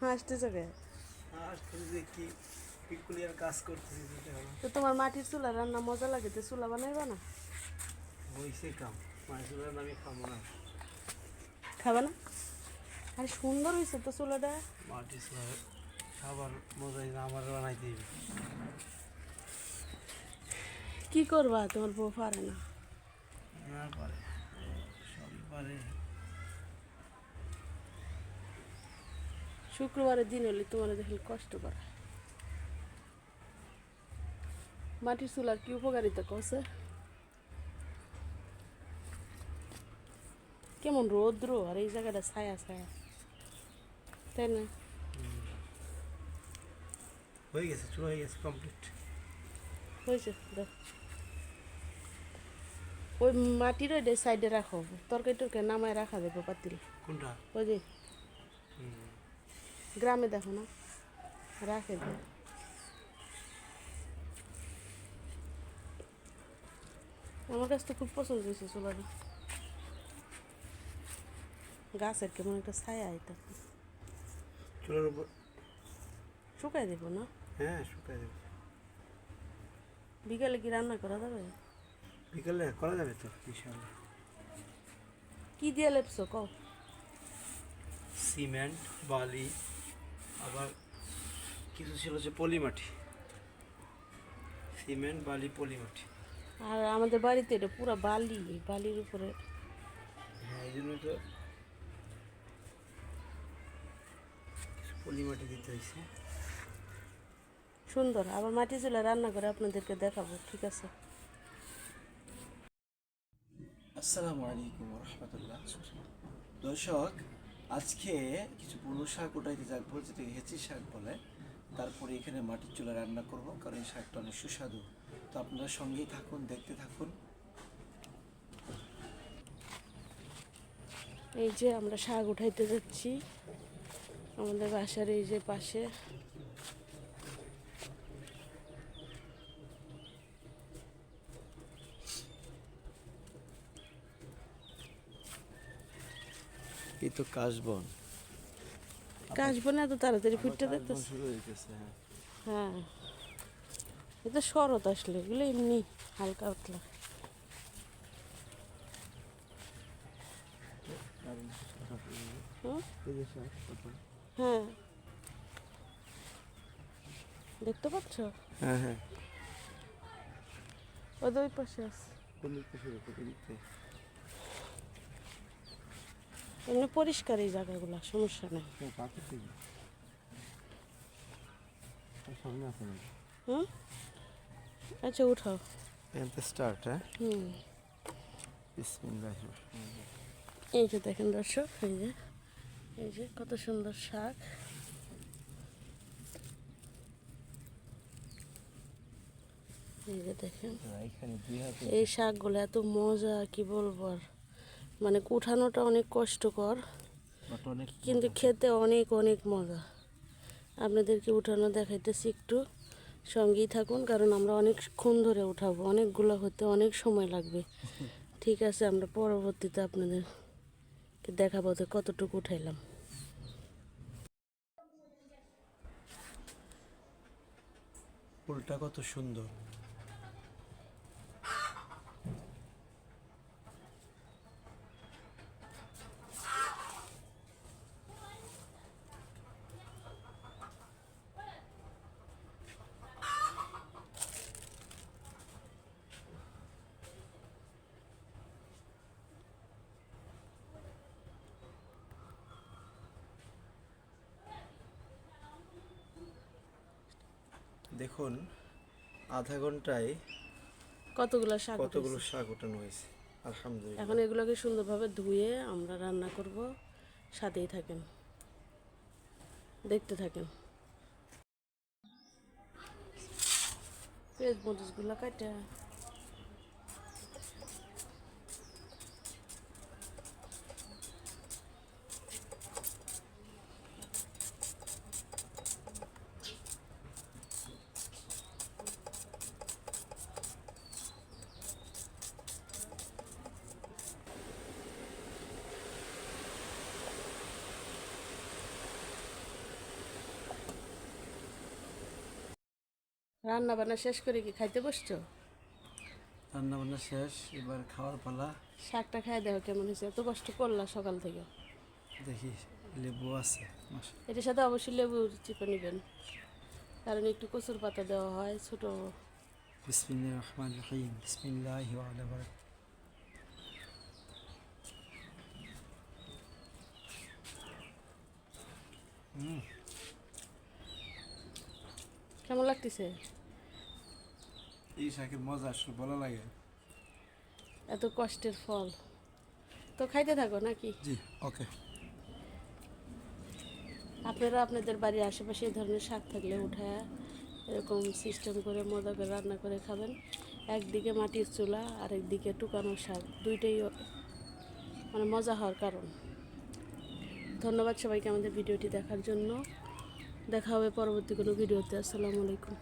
হাসতেছে কে আর কি পিকুলিয়ার কাজ করতেছি যেটা হলো। তো তোমার মাটির চুলা রান্না মজা লাগে তো? চুলা বানাইবা না? হয়েছে কাম। মাছগুলোর আমি খাব না। খাবা না? আরে সুন্দর হয়েছে তো চুলাটা। মাটি সব খাবার মজাই না আমার বানাই দিবি কি করবা তোমার বউ পারে না? না পারে। সবই পারে। শুক্রবারের দিন হলে তোমার দেখলে কষ্ট করা। মাটির চুলার কি উপকারিতা কছে কেমন রৌদ্র আর এই জায়গাটা ছায়া ছায়া। তাই না? হয়ে গেছে চুলো হয়ে গেছে কমপ্লিট হয়েছে ওই মাটির ওই সাইডে রাখো তরকারি টরকারি নামায় রাখা যাবে পাতিল। কোনটা? ওই যে। গ্রামে দেখো না রাখে দেয় আমার কাছে তো খুব পছন্দ হয়েছে চুলাটা গাছের কেমন একটা ছায়া এটা। চুলোর উপর শুকাই দেবো না? হ্যাঁ শুকাই দেবে। বিকালে কি রান্না করা যাবে? বিকালে করা যাবে তো ইনশাল্লাহ কি দিয়ে লেপছো কও? সিমেন্ট বালি। আবার কিছু ছিল যে পলিমাটি। সিমেন্ট বালি পলিমাটি। আর আমাদের বাড়িতে এটা পুরো বালি বালির উপরে। হ্যাঁ এই জন্য তো পলিমাটি দিতে হয়েছে। সুন্দর আবার মাটি চুলা রান্না করে আপনাদেরকে দেখাবো ঠিক আছে? আসসালামু আলাইকুম রহমতুল্লাহ। দর্শক আজকে কিছু পুরো শাক উঠাইতে যাব যেটাকে হেঁচি শাক বলে। তারপরে এখানে মাটির চুলা রান্না করব, কারণ এই শাকটা অনেক সুস্বাদু। তো আপনারা সঙ্গেই থাকুন, দেখতে থাকুন। এই যে আমরা শাক উঠাইতে যাচ্ছি, আমাদের বাসার এই যে পাশে। এই তো কাশবন কাশবো এত তাড়াতাড়ি ফুটতে দেখতেছে? হ্যাঁ। হ্যাঁ। এটা শরৎ আসলে এগুলো এমনি হালকা হুম? হ্যাঁ। দেখতে পাচ্ছ? হ্যাঁ হ্যাঁ। ওদের ওই পাশে আছে। কোন দিক থেকে এমনি পরিষ্কার এই জায়গাগুলো সমস্যা নেই। হুম? আচ্ছা উঠাও। স্টার্ট হ্যাঁ? হুম। এই যে দেখেন দর্শক এই যে এই যে কত সুন্দর শাক। এই যে দেখেন হাতে এই শাকগুলো এত মজা কি বলব আর? মানে উঠানোটা অনেক কষ্টকর কিন্তু খেতে অনেক অনেক মজা। আপনাদেরকে উঠানো দেখাইতেছি একটু। সঙ্গেই থাকুন কারণ আমরা অনেকক্ষণ ধরে উঠাবো। অনেকগুলো হতে অনেক সময় লাগবে। ঠিক আছে আমরা পরবর্তীতে আপনাদেরকে দেখাবো যে কতটুকু উঠাইলাম। ফুলটা কত সুন্দর। দেখুন আধা ঘন্টায় কতগুলো শাক কতগুলো। শাক ওঠানো হয়েছে আলহামদুলিল্লাহ। এখন এগুলোকে সুন্দরভাবে ধুয়ে আমরা রান্না করব সাথেই থাকেন দেখতে থাকেন। পেঁয়াজ মরিচগুলো কাটা। রান্না বান্না শেষ করে কি খাইতে বসছো? রান্না বান্না শেষ এবার খাওয়ার পালা। শাকটা খাই দেখো কেমন হয়েছে। এত কষ্ট করলা সকাল থেকে। দেখি লেবু আছে এটার সাথে অবশ্যই লেবু চিপে নেবেন। কারণ একটু কচুর পাতা দেওয়া হয় ছোটো। বিসমিল্লাহ রহমান রহিম। বিসমিল্লাহ আলা বারাক কেমন লাগতেছে? এই শাকের মজা আসলে বলা লাগে। এত কষ্টের ফল। তো খাইতে থাকো নাকি? জি ওকে। আপনারা আপনাদের বাড়ির আশেপাশে এই ধরনের শাক থাকলে উঠায় এরকম সিস্টেম করে মজা করে রান্না করে খাবেন। একদিকে মাটির চুলা আর একদিকে টুকানো শাক। দুইটাই মানে মজা হওয়ার কারণ। ধন্যবাদ সবাইকে আমাদের ভিডিওটি দেখার জন্য। দেখা হবে পরবর্তী কোনো ভিডিওতে। আসসালামু আলাইকুম।